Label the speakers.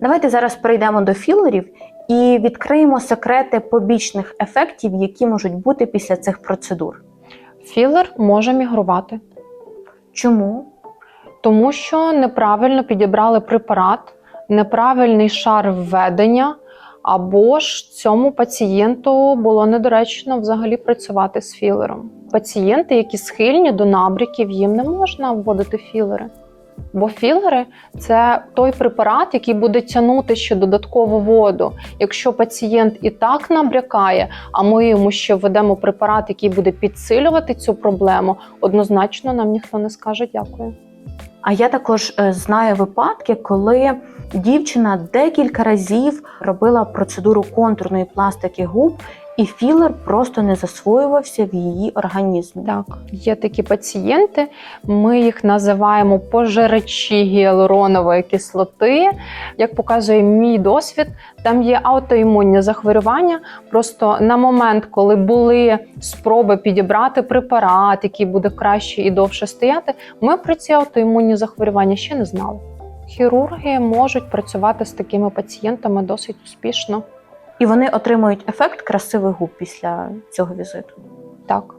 Speaker 1: Давайте зараз перейдемо до філерів і відкриємо секрети побічних ефектів, які можуть бути після цих процедур.
Speaker 2: Філер може мігрувати,
Speaker 1: Чому?
Speaker 2: тому що неправильно підібрали препарат, неправильний шар введення, або ж цьому пацієнту було недоречно взагалі працювати з філером. Пацієнти, які схильні до набряків, їм не можна вводити філери. Бо філери це той препарат, який буде тягнути ще додаткову воду. Якщо пацієнт і так набрякає, а ми йому ще введемо препарат, який буде підсилювати цю проблему, однозначно нам ніхто не скаже дякую.
Speaker 1: А я також е, знаю випадки, коли дівчина декілька разів робила процедуру контурної пластики губ, і філер просто не засвоювався в її організмі.
Speaker 2: Так, є такі пацієнти, ми їх називаємо пожирачі гіалуронової кислоти. Як показує мій досвід, там є аутоімунні захворювання. Просто на момент, коли були спроби підібрати препарат, який буде краще і довше стояти, ми про ці аутоімунні захворювання ще не знали. Хірурги можуть працювати з такими пацієнтами досить успішно.
Speaker 1: І вони отримують ефект красивих губ після цього візиту.
Speaker 2: Так.